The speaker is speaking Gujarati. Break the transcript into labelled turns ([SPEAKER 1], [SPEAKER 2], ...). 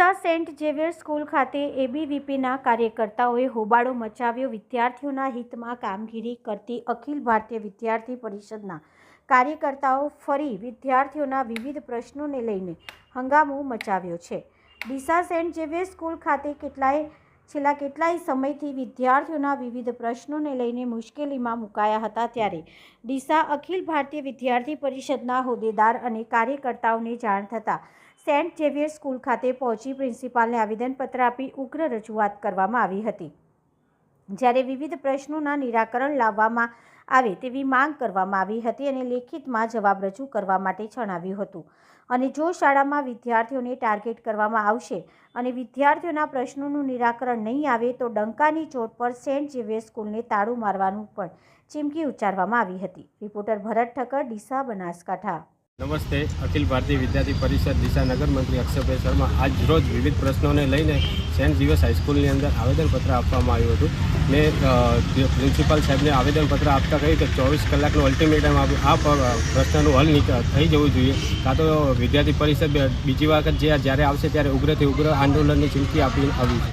[SPEAKER 1] ડીસા સેન્ટ ઝેવિયર સ્કૂલ ખાતે એબીવીપીના કાર્યકર્તાઓએ હોબાળો મચાવ્યો. વિદ્યાર્થીઓના હિતમાં કામગીરી કરતી અખિલ ભારતીય વિદ્યાર્થી પરિષદના કાર્યકર્તાઓ ફરી વિદ્યાર્થીઓના વિવિધ પ્રશ્નોને લઈને હંગામો મચાવ્યો છે. ડીસા સેન્ટ ઝેવિયર સ્કૂલ ખાતે કેટલાય, છેલ્લા કેટલાય સમયથી વિદ્યાર્થીઓના વિવિધ પ્રશ્નોને લઈને મુશ્કેલીમાં મુકાયા હતા ત્યારે ડીસા અખિલ ભારતીય વિદ્યાર્થી પરિષદના હોદ્દેદાર અને કાર્યકર્તાઓને જાણ થતાં સેન્ટ ઝેવિયર સ્કૂલ ખાતે પહોંચી પ્રિન્સિપાલને આવેદનપત્ર આપી ઉગ્ર રજૂઆત કરવામાં આવી હતી. જ્યારે વિવિધ પ્રશ્નોના નિરાકરણ લાવવામાં આવે તેવી માંગ કરવામાં આવી હતી અને લેખિતમાં જવાબ રજૂ કરવા માટે જણાવ્યું હતું. અને જો શાળામાં વિદ્યાર્થીઓને ટાર્ગેટ કરવામાં આવશે અને વિદ્યાર્થીઓના પ્રશ્નોનું નિરાકરણ નહીં આવે તો ડંકાની ચોટ પર સેન્ટ ઝેવિયર સ્કૂલને તાળું મારવાનું પણ ચીમકી ઉચ્ચારવામાં આવી હતી. રિપોર્ટર ભરત ઠક્કર, ડીસા બનાસકાંઠા.
[SPEAKER 2] નમસ્તે, અખિલ ભારતીય વિદ્યાર્થી પરિષદ દિશા નગર મંત્રી અક્ષયભાઈ શર્મા. આજ રોજ વિવિધ પ્રશ્નોને લઈને સેન્ટ જીવસ હાઈસ્કૂલની અંદર આવેદનપત્ર આપવામાં આવ્યું હતું. મેં પ્રિન્સિપાલ સાહેબને આવેદનપત્ર આપતા કહ્યું કે ચોવીસ કલાકનું અલ્ટિમેટમ આ પ્રશ્નનું હલ થઈ જવું જોઈએ. કાં તો વિદ્યાર્થી પરિષદ બીજી વખત જે જ્યારે આવશે ત્યારે ઉગ્રથી ઉગ્ર આંદોલનની ચીમકી આપી આવી છે.